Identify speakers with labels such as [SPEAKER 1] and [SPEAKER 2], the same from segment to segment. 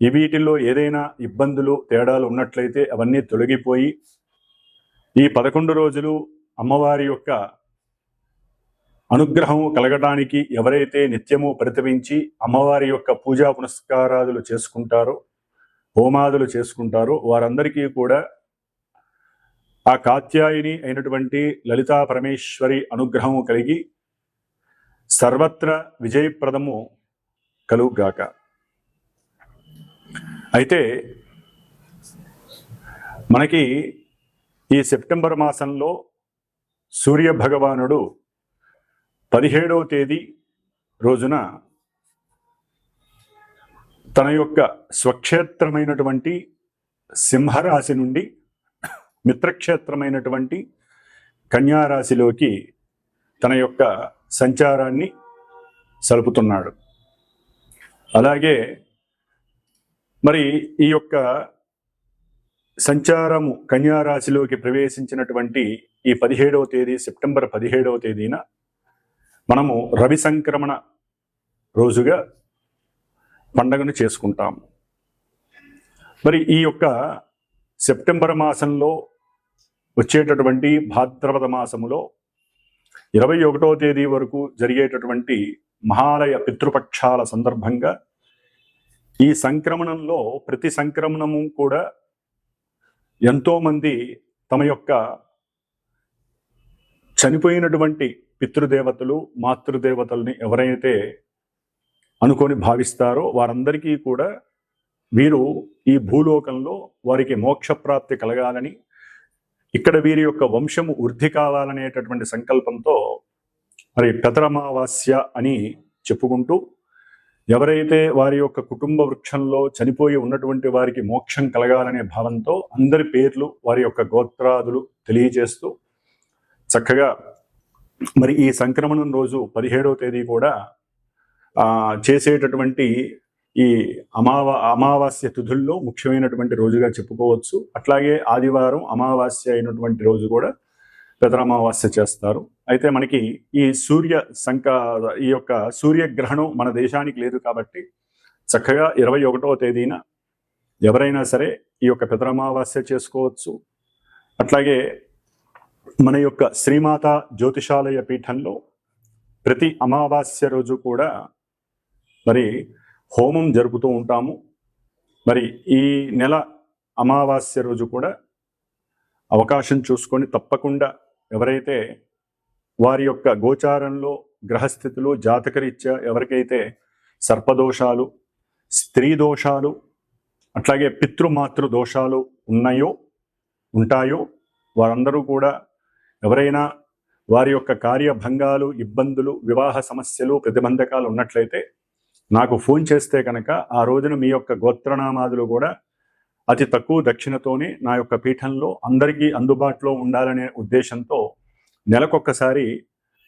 [SPEAKER 1] వీటిల్లో ఏదైనా ఇబ్బందులు తేడాలు ఉన్నట్లయితే అవన్నీ తొలగిపోయి ఈ పదకొండు రోజులు అమ్మవారి యొక్క అనుగ్రహం కలగడానికి ఎవరైతే నిత్యము పరితవించి అమ్మవారి యొక్క పూజా పునస్కారాదులు చేసుకుంటారో హోమాదులు చేసుకుంటారో వారందరికీ కూడా ఆ కాత్యాయిని అయినటువంటి లలితా పరమేశ్వరి అనుగ్రహము కలిగి సర్వత్ర విజయప్రదము కలుగుగాక. అయితే మనకి ఈ సెప్టెంబర్ మాసంలో సూర్య భగవానుడు పదిహేడవ తేదీ రోజున తన యొక్క స్వక్షేత్రమైనటువంటి సింహరాశి నుండి మిత్రక్షేత్రమైనటువంటి కన్యారాశిలోకి తన యొక్క సంచారాన్ని సలుపుతున్నాడు. అలాగే మరి ఈ యొక్క సంచారము కన్యారాశిలోకి ప్రవేశించినటువంటి ఈ పదిహేడవ తేదీ సెప్టెంబర్ పదిహేడవ తేదీన మనము రవి సంక్రమణ రోజుగా పండగను చేసుకుంటాము మరి ఈ యొక్క సెప్టెంబర్ మాసంలో వచ్చేటటువంటి భాద్రపద మాసములో ఇరవై ఒకటో తేదీ వరకు జరిగేటటువంటి మహాలయ పితృపక్షాల సందర్భంగా ఈ సంక్రమణంలో ప్రతి సంక్రమణము కూడా ఎంతోమంది తమ యొక్క చనిపోయినటువంటి పితృదేవతలు మాతృదేవతల్ని ఎవరైతే అనుకొని భావిస్తారో వారందరికీ కూడా వీరు ఈ భూలోకంలో వారికి మోక్షప్రాప్తి కలగాలని ఇక్కడ వీరి యొక్క వంశము వృద్ధి కావాలనేటటువంటి సంకల్పంతో మరి పెదరమావాస్య అని చెప్పుకుంటూ ఎవరైతే వారి యొక్క కుటుంబ వృక్షంలో చనిపోయి ఉన్నటువంటి వారికి మోక్షం కలగాలనే భావంతో అందరి పేర్లు వారి యొక్క గోత్రాదులు తెలియజేస్తూ చక్కగా మరి ఈ సంక్రమణం రోజు పదిహేడవ తేదీ కూడా చేసేటటువంటి ఈ అమావా అమావాస్య తిథుల్లో ముఖ్యమైనటువంటి రోజుగా చెప్పుకోవచ్చు. అట్లాగే ఆదివారం అమావాస్య అయినటువంటి రోజు కూడా పెదరామావాస్య చేస్తారు. అయితే మనకి ఈ సూర్య సంక ఈ యొక్క సూర్యగ్రహణం మన దేశానికి లేదు కాబట్టి చక్కగా ఇరవై ఒకటవ తేదీన ఎవరైనా సరే ఈ యొక్క పెదరామావాస్య చేసుకోవచ్చు. అట్లాగే మన యొక్క శ్రీమాత జ్యోతిషాలయ పీఠంలో ప్రతి అమావాస్య రోజు కూడా మరి హోమం జరుపుతూ ఉంటాము. మరి ఈ నెల అమావాస్య రోజు కూడా అవకాశం చూసుకొని తప్పకుండా ఎవరైతే వారి యొక్క గోచారంలో గ్రహస్థితులు జాతకరీత్యా ఎవరికైతే సర్పదోషాలు స్త్రీ దోషాలు అట్లాగే పితృమాతృ దోషాలు ఉన్నాయో ఉంటాయో వారందరూ కూడా ఎవరైనా వారి యొక్క కార్యభంగాలు ఇబ్బందులు వివాహ సమస్యలు ప్రతిబంధకాలు ఉన్నట్లయితే నాకు ఫోన్ చేస్తే కనుక ఆ రోజున మీ యొక్క గోత్రనామాదులు కూడా అతి తక్కువ దక్షిణతోనే నా యొక్క పీఠంలో అందరికీ అందుబాటులో ఉండాలనే ఉద్దేశంతో నెలకొక్కసారి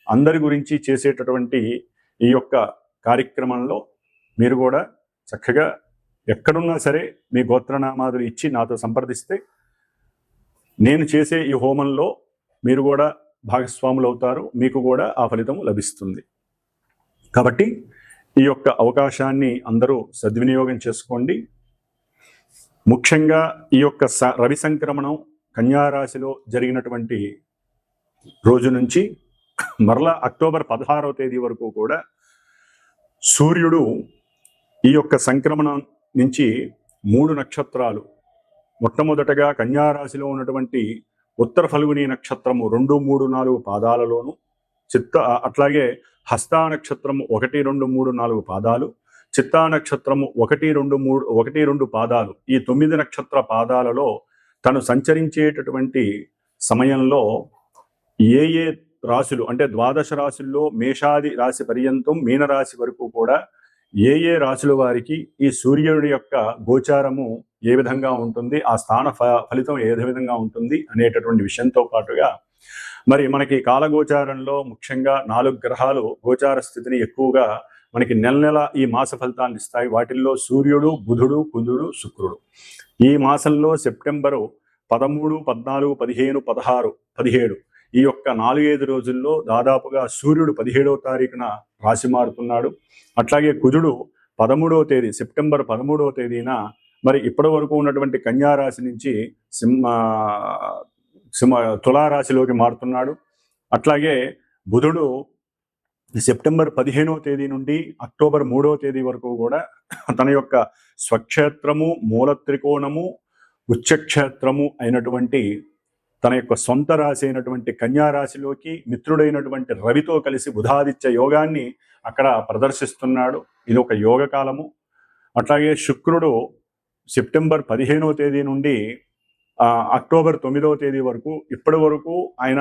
[SPEAKER 1] అందరి గురించి చేసేటటువంటి ఈ యొక్క కార్యక్రమంలో మీరు కూడా చక్కగా ఎక్కడున్నా సరే మీ గోత్రనామాదులు ఇచ్చి నాతో సంప్రదిస్తే నేను చేసే ఈ హోమంలో మీరు కూడా భాగస్వాములు అవుతారు మీకు కూడా ఆ ఫలితం లభిస్తుంది. కాబట్టి ఈ యొక్క అవకాశాన్ని అందరూ సద్వినియోగం చేసుకోండి. ముఖ్యంగా ఈ యొక్క స- రవి సంక్రమణం కన్యారాశిలో జరిగినటువంటి రోజు నుంచి మరలా అక్టోబర్ పదహారవ తేదీ వరకు కూడా సూర్యుడు ఈ యొక్క సంక్రమణం నుంచి మూడు నక్షత్రాలు మొట్టమొదటగా కన్యారాశిలో ఉన్నటువంటి ఉత్తర ఫల్గుని నక్షత్రము రెండు మూడు నాలుగు పాదాలలోను చిత్త అట్లాగే హస్తా నక్షత్రము ఒకటి రెండు మూడు నాలుగు పాదాలు చిత్తా నక్షత్రము ఒకటి రెండు మూడు ఒకటి రెండు పాదాలు. ఈ తొమ్మిది నక్షత్ర పాదాలలో తను సంచరించేటటువంటి సమయంలో ఏ ఏ రాశులు అంటే ద్వాదశ రాశుల్లో మేషాది రాశి పర్యంతం మీనరాశి వరకు కూడా ఏ ఏ రాశుల వారికి ఈ సూర్యుడి యొక్క గోచారము ఏ విధంగా ఉంటుంది ఆ స్థాన ఫ- ఫలితం ఏ విధంగా ఉంటుంది అనేటటువంటి విషయంతో పాటుగా మరి మనకి కాలగోచారంలో ముఖ్యంగా నాలుగు గ్రహాలు గోచార స్థితిని ఎక్కువగా మనకి నెల నెల ఈ మాస ఫలితాలను ఇస్తాయి. వాటిల్లో సూర్యుడు బుధుడు కుజుడు శుక్రుడు. ఈ మాసంలో సెప్టెంబరు పదమూడు పద్నాలుగు పదిహేను పదహారు పదిహేడు ఈ యొక్క నాలుగైదు రోజుల్లో దాదాపుగా సూర్యుడు పదిహేడవ తారీఖున రాశి మారుతున్నాడు. అట్లాగే కుజుడు పదమూడవ తేదీ సెప్టెంబర్ పదమూడవ తేదీన మరి ఇప్పటి వరకు ఉన్నటువంటి కన్యారాశి నుంచి సింహ సింహ తులారాశిలోకి మారుతున్నాడు. అట్లాగే బుధుడు సెప్టెంబర్ పదిహేనవ తేదీ నుండి అక్టోబర్ మూడవ తేదీ వరకు కూడా తన యొక్క స్వక్షేత్రము మూల త్రికోణము ఉచ్చక్షేత్రము అయినటువంటి తన యొక్క సొంత రాశి అయినటువంటి కన్యా రాశిలోకి మిత్రుడైనటువంటి రవితో కలిసి బుధాదిత్య యోగాన్ని అక్కడ ప్రదర్శిస్తున్నాడు. ఇది ఒక యోగ కాలము. అట్లాగే శుక్రుడు సెప్టెంబర్ పదిహేనవ తేదీ నుండి అక్టోబర్ తొమ్మిదవ తేదీ వరకు ఇప్పటి వరకు ఆయన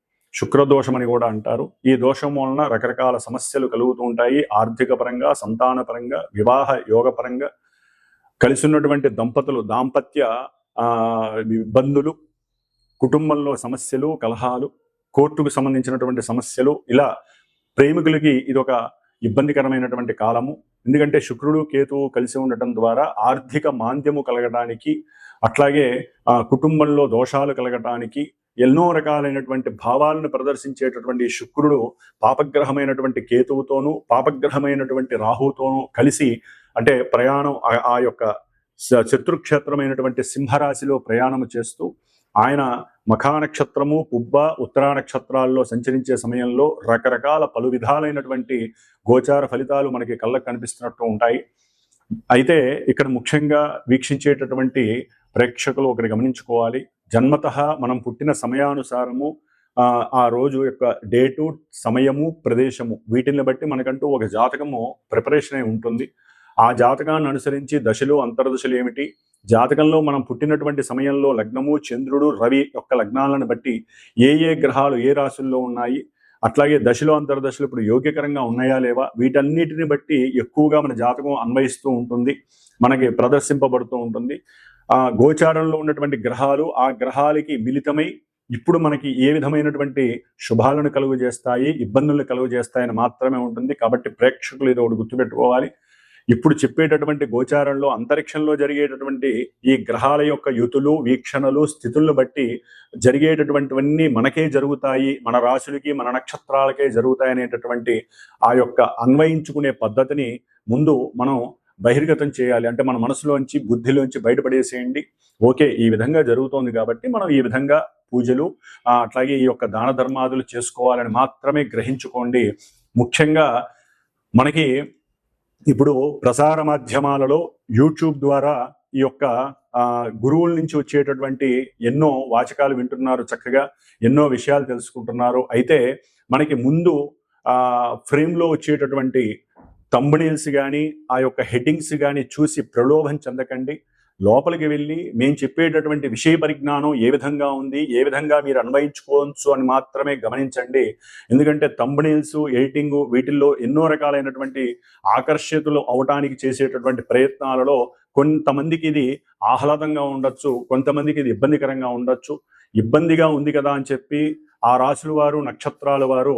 [SPEAKER 1] శుక్రదోషం అని కూడా అంటారు. ఈ దోషం వలన రకరకాల సమస్యలు కలుగుతూ ఉంటాయి. ఆర్థిక పరంగా సంతాన పరంగా వివాహ యోగ పరంగా కలిసి ఉన్నటువంటి దంపతులు దాంపత్య ఇబ్బందులు కుటుంబంలో సమస్యలు కలహాలు కోర్టుకు సంబంధించినటువంటి సమస్యలు ఇలా ప్రేమికులకి ఇది ఒక ఇబ్బందికరమైనటువంటి కాలము. ఎందుకంటే శుక్రుడు కేతువు కలిసి ఉండటం ద్వారా ఆర్థిక మాంద్యము కలగడానికి అట్లాగే ఆ, కుటుంబంలో దోషాలు కలగటానికి ఎన్నో రకాలైనటువంటి భావాలను ప్రదర్శించేటటువంటి శుక్రుడు పాపగ్రహమైనటువంటి కేతువుతోనూ పాపగ్రహమైనటువంటి రాహుతోనూ కలిసి అంటే ప్రయాణం ఆ- యొక్క శత్రుక్షేత్రమైనటువంటి సింహరాశిలో ప్రయాణం చేస్తూ ఆయన మఖా నక్షత్రము పుబ్బ ఉత్తరా నక్షత్రాల్లో సంచరించే సమయంలో రకరకాల పలు విధాలైనటువంటి గోచార ఫలితాలు మనకి కళ్ళకు కనిపిస్తున్నట్టు ఉంటాయి. అయితే ఇక్కడ ముఖ్యంగా వీక్షించేటటువంటి ప్రేక్షకులు ఒకటి గమనించుకోవాలి. జన్మత మనం పుట్టిన సమయానుసారము ఆ, రోజు యొక్క డేటు సమయము ప్రదేశము వీటిని బట్టి మనకంటూ ఒక జాతకము ప్రిపరేషన్ అయి ఉంటుంది. ఆ జాతకాన్ని అనుసరించి దశలు అంతర్దశలు ఏమిటి? జాతకంలో మనం పుట్టినటువంటి సమయంలో లగ్నము చంద్రుడు రవి యొక్క లగ్నాలను బట్టి ఏ ఏ గ్రహాలు ఏ రాశుల్లో ఉన్నాయి? అట్లాగే దశలో అంతర్దశలు ఇప్పుడు యోగ్యకరంగా ఉన్నాయా లేవా? వీటన్నిటిని బట్టి ఎక్కువగా మన జాతకం అన్వయిస్తూ ఉంటుంది. మనకి ప్రదర్శింపబడుతూ ఉంటుంది. ఆ గోచారంలో ఉన్నటువంటి గ్రహాలు ఆ గ్రహాలకి మిలితమై ఇప్పుడు మనకి ఏ విధమైనటువంటి శుభాలను కలుగు చేస్తాయి ఇబ్బందులను కలుగు చేస్తాయని మాత్రమే ఉంటుంది. కాబట్టి ప్రేక్షకులు ఇది ఒకటి గుర్తుపెట్టుకోవాలి. ఇప్పుడు చెప్పేటటువంటి గోచారంలో అంతరిక్షంలో జరిగేటటువంటి ఈ గ్రహాల యొక్క యుతులు వీక్షణలు స్థితులను బట్టి జరిగేటటువంటివన్నీ మనకే జరుగుతాయి. మన రాశులకి మన నక్షత్రాలకే జరుగుతాయి అనేటటువంటి ఆ యొక్క అన్వయించుకునే పద్ధతిని ముందు మనం బహిర్గతం చేయాలి. అంటే మన మనసులోంచి బుద్ధిలోంచి బయటపడేసేయండి. ఓకే ఈ విధంగా జరుగుతోంది కాబట్టి మనం ఈ విధంగా పూజలు అట్లాగే ఈ యొక్క దాన ధర్మాదులు చేసుకోవాలని మాత్రమే గ్రహించుకోండి. ముఖ్యంగా మనకి ఇప్పుడు ప్రసార మాధ్యమాలలో యూట్యూబ్ ద్వారా ఈ యొక్క గురువుల నుంచి వచ్చేటటువంటి ఎన్నో వాచకాలు వింటున్నారు చక్కగా ఎన్నో విషయాలు తెలుసుకుంటున్నారు. అయితే మనకి ముందు ఫ్రేమ్లో వచ్చేటటువంటి తంబునీల్స్ కానీ ఆ యొక్క హెడ్డింగ్స్ కానీ చూసి ప్రలోభం చెందకండి. లోపలికి వెళ్ళి మేము చెప్పేటటువంటి విషయ పరిజ్ఞానం ఏ విధంగా ఉంది ఏ విధంగా మీరు అన్వయించుకోవచ్చు అని మాత్రమే గమనించండి. ఎందుకంటే తంబనీల్స్ ఎడిటింగ్ వీటిల్లో ఎన్నో రకాలైనటువంటి ఆకర్షితులు అవటానికి చేసేటటువంటి ప్రయత్నాలలో కొంతమందికి ఇది ఆహ్లాదంగా ఉండొచ్చు కొంతమందికి ఇది ఇబ్బందికరంగా ఉండొచ్చు. ఇబ్బందిగా ఉంది కదా అని చెప్పి ఆ రాశుల వారు నక్షత్రాల వారు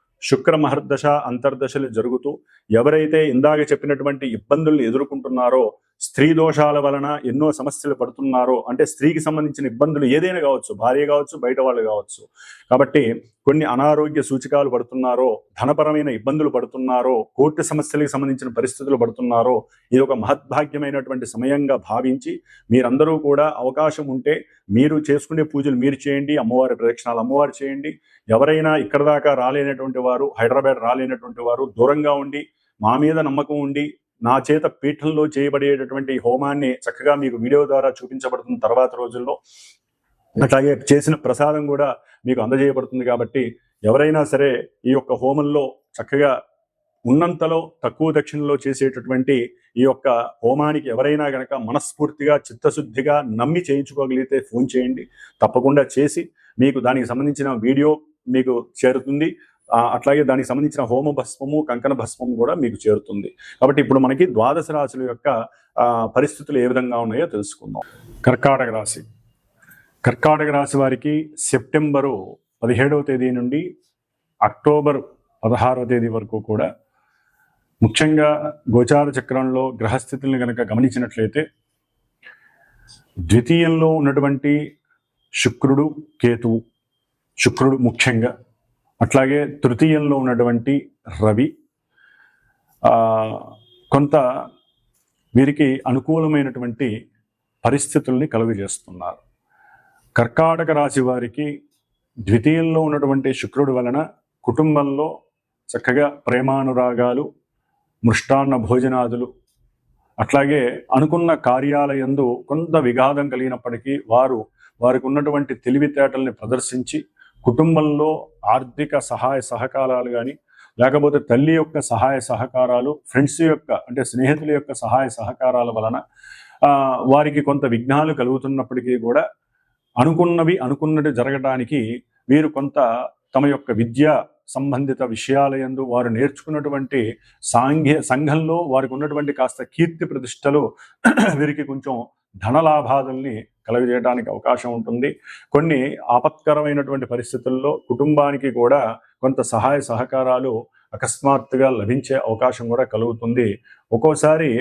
[SPEAKER 1] శుక్ర మహర్దశ అంతర్దశలు జరుగుతూ ఎవరైతే ఇందాక చెప్పినటువంటి ఇబ్బందుల్ని ఎదుర్కొంటున్నారో స్త్రీ దోషాల వలన ఎన్నో సమస్యలు పడుతున్నారో అంటే స్త్రీకి సంబంధించిన ఇబ్బందులు ఏదైనా కావచ్చు భార్య కావచ్చు బయట వాళ్ళు కావచ్చు కాబట్టి కొన్ని అనారోగ్య సూచికాలు పడుతున్నారో ధనపరమైన ఇబ్బందులు పడుతున్నారో కోర్టు సమస్యలకు సంబంధించిన పరిస్థితులు పడుతున్నారో ఇది ఒక మహద్భాగ్యమైనటువంటి సమయంగా భావించి మీరందరూ కూడా అవకాశం ఉంటే మీరు చేసుకునే పూజలు మీరు చేయండి అమ్మవారి ప్రదక్షిణాలు అమ్మవారు చేయండి. ఎవరైనా ఇక్కడ దాకా రాలేనటువంటి వారు హైదరాబాద్ రాలేనటువంటి వారు దూరంగా ఉండి మా మీద నమ్మకం ఉండి నా చేత పీఠంలో చేయబడేటటువంటి హోమాన్ని చక్కగా మీకు వీడియో ద్వారా చూపించబడుతున్న తర్వాత రోజుల్లో అట్లాగే చేసిన ప్రసాదం కూడా మీకు అందజేయబడుతుంది కాబట్టి ఎవరైనా సరే ఈ యొక్క హోమంలో చక్కగా ఉన్నంతలో తక్కువ దక్షిణలో చేసేటటువంటి ఈ యొక్క హోమానికి ఎవరైనా గనక మనస్ఫూర్తిగా చిత్తశుద్ధిగా నమ్మి చేయించుకోగలిగితే ఫోన్ చేయండి. తప్పకుండా చేసి మీకు దానికి సంబంధించిన వీడియో మీకు చేరుతుంది. అట్లాగే దానికి సంబంధించిన హోమ భస్మము కంకణ భస్మము కూడా మీకు చేరుతుంది. కాబట్టి ఇప్పుడు మనకి ద్వాదశ రాశుల యొక్క పరిస్థితులు ఏ విధంగా ఉన్నాయో తెలుసుకుందాం. కర్కాటక రాశి. కర్కాటక రాశి వారికి సెప్టెంబరు పదిహేడవ తేదీ నుండి అక్టోబర్ పదహారవ తేదీ వరకు కూడా ముఖ్యంగా గోచార చక్రంలో గ్రహస్థితులను కనుక గమనించినట్లయితే ద్వితీయంలో ఉన్నటువంటి శుక్రుడు కేతువు. శుక్రుడు ముఖ్యంగా అట్లాగే తృతీయంలో ఉన్నటువంటి రవి కొంత వీరికి అనుకూలమైనటువంటి పరిస్థితుల్ని కలుగజేస్తున్నారు. కర్కాటక రాశి వారికి ద్వితీయంలో ఉన్నటువంటి శుక్రుడి వలన కుటుంబంలో చక్కగా ప్రేమానురాగాలు మృష్టాన్న భోజనాదులు అట్లాగే అనుకున్న కార్యాలయందు కొంత విఘాదం కలిగినప్పటికీ వారు వారికి ఉన్నటువంటి తెలివితేటల్ని ప్రదర్శించి కుటుంబంలో ఆర్థిక సహాయ సహకారాలు కానీ లేకపోతే తల్లి యొక్క సహాయ సహకారాలు ఫ్రెండ్స్ యొక్క అంటే స్నేహితుల యొక్క సహాయ సహకారాల వలన వారికి కొంత విఘ్నాలు కలుగుతున్నప్పటికీ కూడా అనుకున్నవి అనుకున్నది జరగడానికి వీరు కొంత తమ యొక్క విద్య సంబంధిత విషయాలయందు వారు నేర్చుకున్నటువంటి సాంఘ్య సంఘంలో వారికి ఉన్నటువంటి కాస్త కీర్తి ప్రతిష్టలు వీరికి కొంచెం ధనలాభాదుల్ని కలుగజేయడానికి అవకాశం ఉంటుంది. కొన్ని ఆపత్కరమైనటువంటి పరిస్థితుల్లో కుటుంబానికి కూడా కొంత సహాయ సహకారాలు అకస్మాత్తుగా లభించే అవకాశం కూడా కలుగుతుంది. ఒక్కోసారి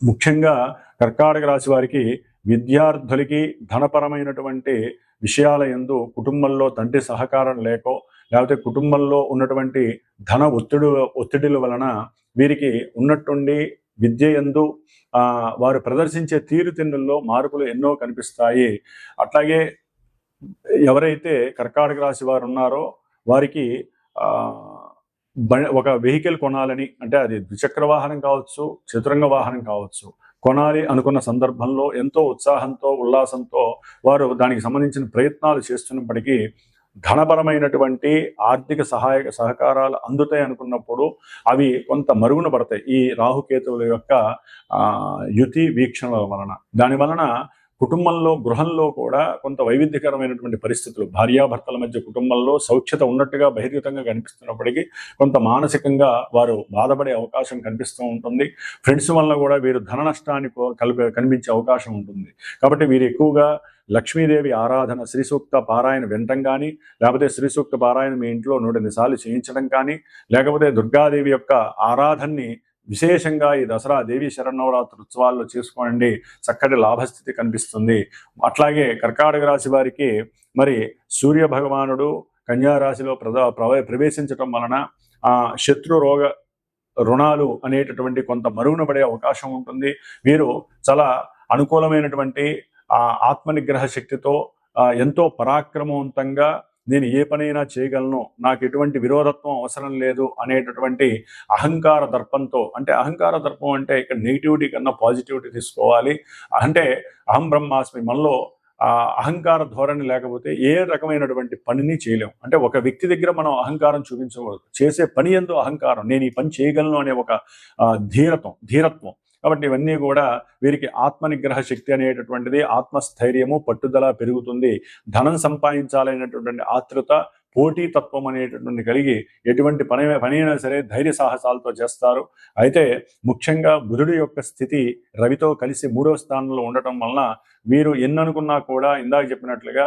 [SPEAKER 1] ముఖ్యంగా కర్కాటక రాశి వారికి విద్యార్థులకి ధనపరమైనటువంటి విషయాల ఎందు కుటుంబంలో తండ్రి సహకారం లేకో లేకపోతే కుటుంబంలో ఉన్నటువంటి ధన ఒత్తిడి ఒత్తిడిల వలన వీరికి ఉన్నట్టుండి విద్య యందు వారు ప్రదర్శించే తీరుతెన్నుల్లో మార్పులు ఎన్నో కనిపిస్తాయి. అట్లాగే ఎవరైతే కర్కాటక రాశి వారు ఉన్నారో వారికి బ- ఒక వెహికల్ కొనాలని అంటే అది ద్విచక్ర వాహనం కావచ్చు చతురంగ వాహనం కావచ్చు కొనాలి అనుకున్న సందర్భంలో ఎంతో ఉత్సాహంతో ఉల్లాసంతో వారు దానికి సంబంధించిన ప్రయత్నాలు చేస్తున్నప్పటికీ ధనపరమైనటువంటి ఆర్థిక సహాయక సహకారాలు అందుతాయి అనుకున్నప్పుడు అవి కొంత మరుగున పడతాయి. ఈ రాహుకేతువుల యొక్క యుతి వీక్షణల వలన. దాని వలన కుటుంబంలో గృహంలో కూడా కొంత వైవిధ్యకరమైనటువంటి పరిస్థితులు భార్యాభర్తల మధ్య కుటుంబంలో సౌఖ్యత ఉన్నట్టుగా బహిర్గతంగా కనిపిస్తున్నప్పటికీ కొంత మానసికంగా వారు బాధపడే అవకాశం కనిపిస్తూ ఉంటుంది. ఫ్రెండ్స్ వల్ల కూడా వీరు ధన నష్టాన్ని కలిపే కనిపించే అవకాశం ఉంటుంది. కాబట్టి వీరు ఎక్కువగా లక్ష్మీదేవి ఆరాధన శ్రీ సూక్త పారాయణ వినటం కానీ లేకపోతే శ్రీ సూక్త పారాయణ మీ ఇంట్లో నూట చేయించడం కానీ లేకపోతే దుర్గాదేవి యొక్క ఆరాధనని విశేషంగా ఈ దసరా దేవి శరణవరాత్రి ఉత్సవాల్లో చేసుకోండి చక్కటి లాభస్థితి కనిపిస్తుంది. అట్లాగే కర్కాటక రాశి వారికి మరి సూర్య భగవానుడు కన్యా రాశిలో ప్రవ- ప్రవేశించటం వలన ఆ శత్రు రోగ రుణాలు అనేటటువంటి కొంత మరుగున పడే అవకాశం ఉంటుంది. మీరు చాలా అనుకూలమైనటువంటి ఆ ఆత్మనిగ్రహ శక్తితో ఎంతో పరాక్రమవంతంగా నేను ఏ పనైనా చేయగలను నాకు ఎటువంటి విరోధత్వం అవసరం లేదు అనేటటువంటి అహంకార దర్పంతో అంటే అహంకార దర్పం అంటే ఇక్కడ నెగిటివిటీ కన్నా పాజిటివిటీ తీసుకోవాలి. అంటే అహం బ్రహ్మాస్మి మనలో అహంకార ధోరణి లేకపోతే ఏ రకమైనటువంటి పనిని చేయలేం. అంటే ఒక వ్యక్తి దగ్గర మనం అహంకారం చూపించకూడదు. చేసే పని ఎందు అహంకారం నేను ఈ పని చేయగలను అనే ఒక ధీరత్వం ధీరత్వం. కాబట్టి ఇవన్నీ కూడా వీరికి ఆత్మనిగ్రహ శక్తి అనేటటువంటిది ఆత్మస్థైర్యము పట్టుదల పెరుగుతుంది. ధనం సంపాదించాలనేటటువంటి ఆతృత పోటీ తత్వం అనేటటువంటి కలిగి ఎటువంటి పని పనైనా సరే ధైర్య సాహసాలతో చేస్తారు. అయితే ముఖ్యంగా బుధుడి యొక్క స్థితి రవితో కలిసి మూడో స్థానంలో ఉండటం వలన వీరు ఎన్ననుకున్నా కూడా ఇందాక చెప్పినట్లుగా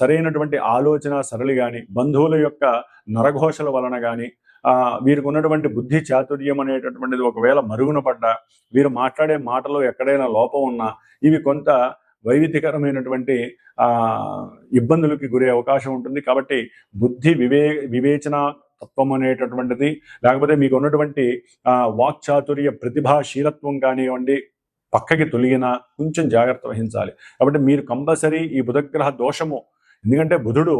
[SPEAKER 1] సరైనటువంటి ఆలోచన సరళి కానీ బంధువుల యొక్క నరఘోషల వలన కానీ వీరికి ఉన్నటువంటి బుద్ధి చాతుర్యం అనేటటువంటిది ఒకవేళ మరుగున పడ్డా వీరు మాట్లాడే మాటలో ఎక్కడైనా లోపం ఉన్నా ఇవి కొంత వైవిధ్యకరమైనటువంటి ఇబ్బందులకి గురే అవకాశం ఉంటుంది. కాబట్టి బుద్ధి వివే వివేచన తత్వం అనేటటువంటిది లేకపోతే మీకు ఉన్నటువంటి వాక్చాతుర్య ప్రతిభాశీలత్వం కానివ్వండి పక్కకి తొలిగినా కొంచెం జాగ్రత్త వహించాలి. కాబట్టి మీరు కంపల్సరీ ఈ బుధగ్రహ దోషము ఎందుకంటే బుధుడు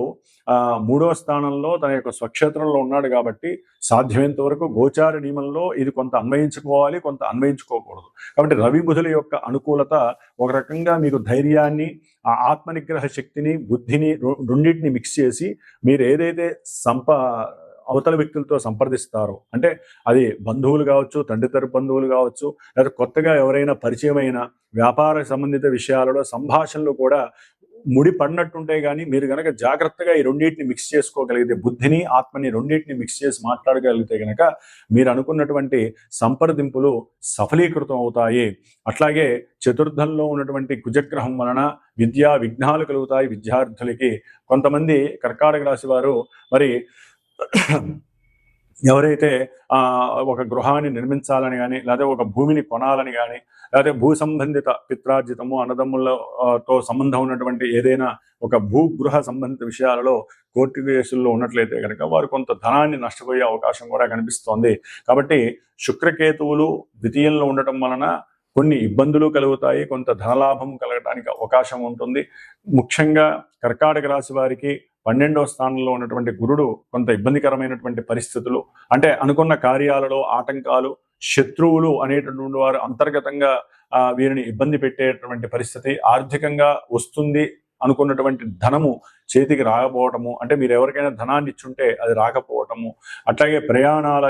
[SPEAKER 1] మూడో స్థానంలో తన యొక్క స్వక్షేత్రంలో ఉన్నాడు కాబట్టి సాధ్యమైనంత వరకు గోచార నియమంలో ఇది కొంత అన్వయించుకోవాలి కొంత అన్వయించుకోకూడదు. కాబట్టి రవి బుధుల యొక్క అనుకూలత ఒక రకంగా మీకు ధైర్యాన్ని ఆ ఆత్మనిగ్రహ శక్తిని బుద్ధిని రెండింటిని మిక్స్ చేసి మీరు ఏదైతే సంప అవతల వ్యక్తులతో సంప్రదిస్తారో అంటే అది బంధువులు కావచ్చు తండ్రి తరపు బంధువులు కావచ్చు లేదా కొత్తగా ఎవరైనా పరిచయమైన వ్యాపార సంబంధిత విషయాలలో సంభాషణలు కూడా ముడి పడినట్టుంటే కానీ మీరు కనుక జాగ్రత్తగా ఈ రెండింటిని మిక్స్ చేసుకోగలిగితే బుద్ధిని ఆత్మని రెండింటిని మిక్స్ చేసి మాట్లాడగలిగితే గనక మీరు అనుకున్నటువంటి సంప్రదింపులు సఫలీకృతం అవుతాయి. అట్లాగే చతుర్థంలో ఉన్నటువంటి కుజగ్రహం వలన విద్యా విఘ్నాలు కలుగుతాయి విద్యార్థులకి. కొంతమంది కర్కాటక రాశి వారు మరి ఎవరైతే ఒక గృహాన్ని నిర్మించాలని కానీ లేదా ఒక భూమిని కొనాలని కానీ లేదా భూ సంబంధిత పిత్రార్జితము అన్నదమ్ములతో సంబంధం ఉన్నటువంటి ఏదైనా ఒక భూగృహ సంబంధిత విషయాలలో కోర్టు కేసుల్లో ఉన్నట్లయితే కనుక వారు కొంత ధనాన్ని నష్టపోయే అవకాశం కూడా కనిపిస్తోంది. కాబట్టి శుక్రకేతువులు ద్వితీయంలో ఉండటం వలన కొన్ని ఇబ్బందులు కలుగుతాయి కొంత ధనలాభం కలగడానికి అవకాశం ఉంటుంది. ముఖ్యంగా కర్కాటక రాశి వారికి పన్నెండవ స్థానంలో ఉన్నటువంటి గురుడు కొంత ఇబ్బందికరమైనటువంటి పరిస్థితులు అంటే అనుకున్న కార్యాలలో ఆటంకాలు శత్రువులు అనేటటువంటి వారు అంతర్గతంగా వీరిని ఇబ్బంది పెట్టేటువంటి పరిస్థితి ఆర్థికంగా వస్తుంది అనుకున్నటువంటి ధనము చేతికి రాకపోవటము అంటే మీరు ఎవరికైనా ధనాన్ని ఇచ్చుంటే అది రాకపోవటము అట్లాగే ప్రయాణాల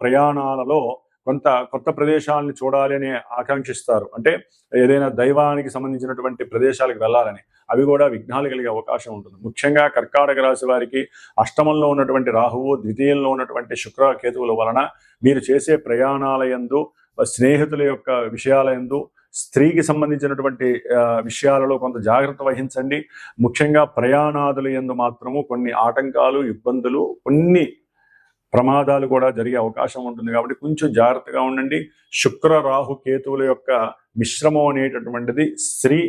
[SPEAKER 1] ప్రయాణాలలో కొంత కొత్త ప్రదేశాలను చూడాలి అని ఆకాంక్షిస్తారు. అంటే ఏదైనా దైవానికి సంబంధించినటువంటి ప్రదేశాలకు వెళ్ళాలని అవి కూడా విఘ్నాలు కలిగే అవకాశం ఉంటుంది. ముఖ్యంగా కర్కాటక రాశి వారికి అష్టమంలో ఉన్నటువంటి రాహువు ద్వితీయంలో ఉన్నటువంటి శుక్ర కేతువుల వలన మీరు చేసే ప్రయాణాల యందు స్నేహితుల యొక్క విషయాల యందు స్త్రీకి సంబంధించినటువంటి విషయాలలో కొంత జాగ్రత్త వహించండి. ముఖ్యంగా ప్రయాణాదుల యందు మాత్రము కొన్ని ఆటంకాలు ఇబ్బందులు కొన్ని ప్రమాదాలు కూడా జరిగే అవకాశం ఉంటుంది కాబట్టి కొంచెం జాగ్రత్తగా ఉండండి. శుక్ర రాహు కేతువుల యొక్క మిశ్రమం అనేటటువంటిది స్త్రీ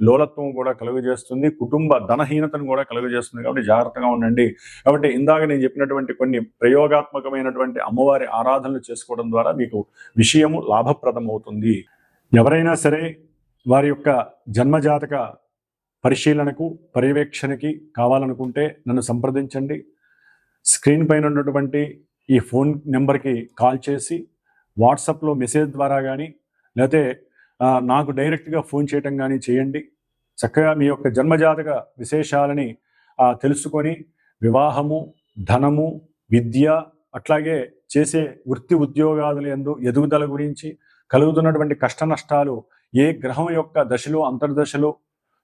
[SPEAKER 1] లోలత్వం కూడా కలుగజేస్తుంది. కుటుంబ ధనహీనతను కూడా కలుగజేస్తుంది కాబట్టి జాగ్రత్తగా ఉండండి. కాబట్టి ఇందాక నేను చెప్పినటువంటి కొన్ని ప్రయోగాత్మకమైనటువంటి అమ్మవారి ఆరాధనలు చేసుకోవడం ద్వారా మీకు విషయము లాభప్రదం అవుతుంది ఎవరైనా సరే వారి యొక్క జన్మజాతక పరిశీలనకు పర్యవేక్షణకి కావాలనుకుంటే నన్ను సంప్రదించండి. స్క్రీన్ పైన ఉన్నటువంటి ఈ ఫోన్ నెంబర్కి కాల్ చేసి వాట్సాప్లో మెసేజ్ ద్వారా కానీ లేకపోతే నాకు డైరెక్ట్గా ఫోన్ చేయటం కానీ చేయండి. చక్కగా మీ యొక్క జన్మజాతక విశేషాలని తెలుసుకొని వివాహము ధనము విద్య అట్లాగే చేసే వృత్తి ఉద్యోగాదుల యందు ఎదుగుదల గురించి కలుగుతున్నటువంటి కష్ట నష్టాలు ఏ గ్రహం యొక్క దశలు అంతర్దశలు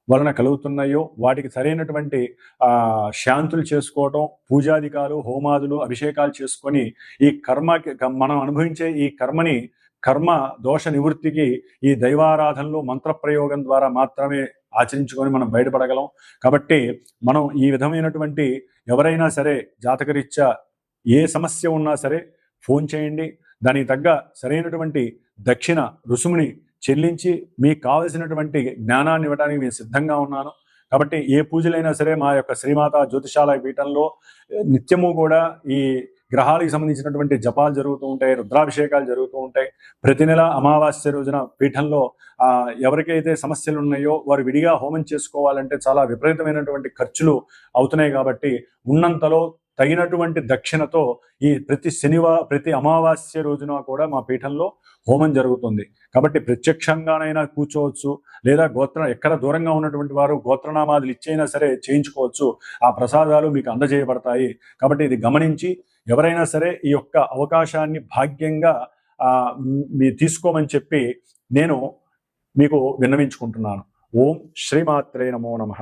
[SPEAKER 1] వలన కలుగుతున్నాయో వాటికి సరైనటువంటి శాంతులు చేసుకోవటం పూజాధికాలు హోమాదులు అభిషేకాలు చేసుకొని ఈ కర్మకి మనం అనుభవించే ఈ కర్మని కర్మ దోష నివృత్తికి ఈ దైవారాధనలు మంత్రప్రయోగం ద్వారా మాత్రమే ఆచరించుకొని మనం బయటపడగలం. కాబట్టి మనం ఈ విధమైనటువంటి ఎవరైనా సరే జాతకరీత్యా ఏ సమస్య ఉన్నా సరే ఫోన్ చేయండి. దానికి తగ్గ సరైనటువంటి దక్షిణ రుసుముని చెల్లించి మీకు కావలసినటువంటి జ్ఞానాన్ని ఇవ్వడానికి నేను సిద్ధంగా ఉన్నాను. కాబట్టి ఏ పూజలైనా సరే మా యొక్క శ్రీమాత జ్యోతిషాలయ పీఠంలో నిత్యము కూడా ఈ గ్రహాలకు సంబంధించినటువంటి జపాలు జరుగుతూ ఉంటాయి రుద్రాభిషేకాలు జరుగుతూ ఉంటాయి. ప్రతి నెల అమావాస్య రోజున పీఠంలో ఎవరికైతే సమస్యలు ఉన్నాయో వారు విడిగా హోమం చేసుకోవాలంటే చాలా విపరీతమైనటువంటి ఖర్చులు అవుతున్నాయి కాబట్టి ఉన్నంతలో తగినటువంటి దక్షిణతో ఈ ప్రతి శనివారం ప్రతి అమావాస్య రోజున కూడా మా పీఠంలో హోమం జరుగుతుంది. కాబట్టి ప్రత్యక్షంగానైనా కూర్చోవచ్చు లేదా గోత్ర ఎక్కడ దూరంగా ఉన్నటువంటి వారు గోత్రనామాదులు ఇచ్చైనా సరే చేయించుకోవచ్చు. ఆ ప్రసాదాలు మీకు అందజేయబడతాయి. కాబట్టి ఇది గమనించి ఎవరైనా సరే ఈ యొక్క అవకాశాన్ని భాగ్యంగా మీ తీసుకోమని చెప్పి నేను మీకు విన్నవించుకుంటున్నాను. ఓం శ్రీమాత్రే నమో నమః.